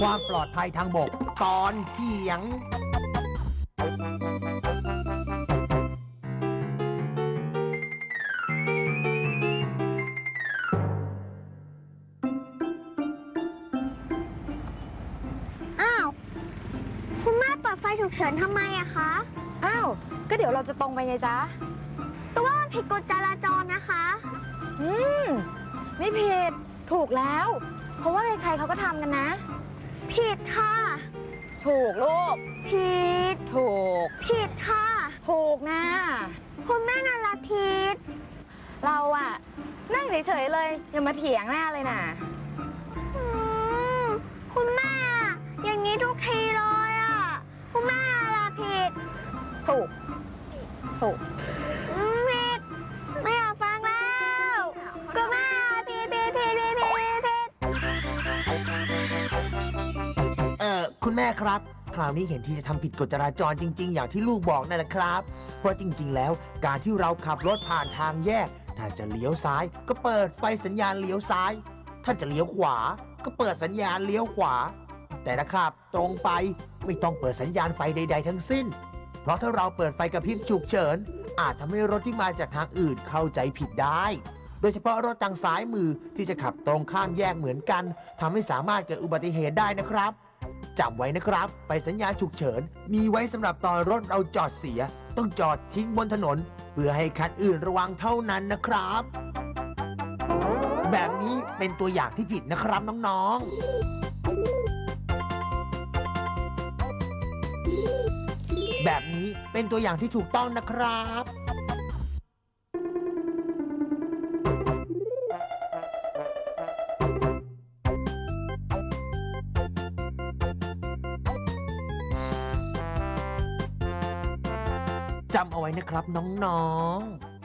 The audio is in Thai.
ความปลอดภัยทางบก ตอนเถียง อ้าว คุณแม่เปิดไฟฉุกเฉินทำไมอะคะ อ้าว ก็เดี๋ยวเราจะตรงไปไงจ๊ะ แต่ว่ามันผิดกฎจราจรนะคะ อืม ไม่ผิด ถูกแล้ว เพราะว่าใครๆเขาก็ทำกันนะ ผิดค่ะ ถูกลูก ผิด ถูก ผิดค่ะ ถูกนะ คุณแม่นันละผิด เราอะนั่งเฉยๆเลย อย่ามาเถียงหน้าเลยน่ะอืมคุณแม่อะอย่างนี้ทุกทีเลยอะคุณแม่ละผิด ถูก ถูก ม่ครับ คราวนี้เห็นที่จะทำผิดกฎจราจรจริง ๆ อย่างที่ลูกบอกนั่นแหละครับ เพราะจริง ๆ แล้วการที่เราขับรถผ่านทางแยก ถ้าจะเลี้ยวซ้าย ก็เปิดไฟสัญญาณเลี้ยวซ้าย ถ้าจะเลี้ยวขวา ก็เปิดสัญญาณเลี้ยวขวา แต่ถ้าขับตรงไปไม่ต้องเปิดสัญญาณไฟใด ๆ ทั้งสิ้น เพราะถ้าเราเปิดไฟกระพริบฉุกเฉิน อาจทำให้รถที่มาจากทางอื่นเข้าใจผิดได้โดยเฉพาะรถทางซ้ายมือที่จะขับตรงข้ามแยกเหมือนกันทำให้สามารถเกิดอุบัติเหตุได้นะครับ จำไว้นะครับ ไปสัญญาณฉุกเฉิน มีไว้สำหรับตอนรถเราจอดเสีย ต้องจอดทิ้งบนถนน เพื่อให้คันอื่นระวังเท่านั้นนะครับ แบบนี้เป็นตัวอย่างที่ผิดนะครับน้องๆ แบบนี้เป็นตัวอย่างที่ถูกต้องนะครับำเอาไว้นะครับน้องๆ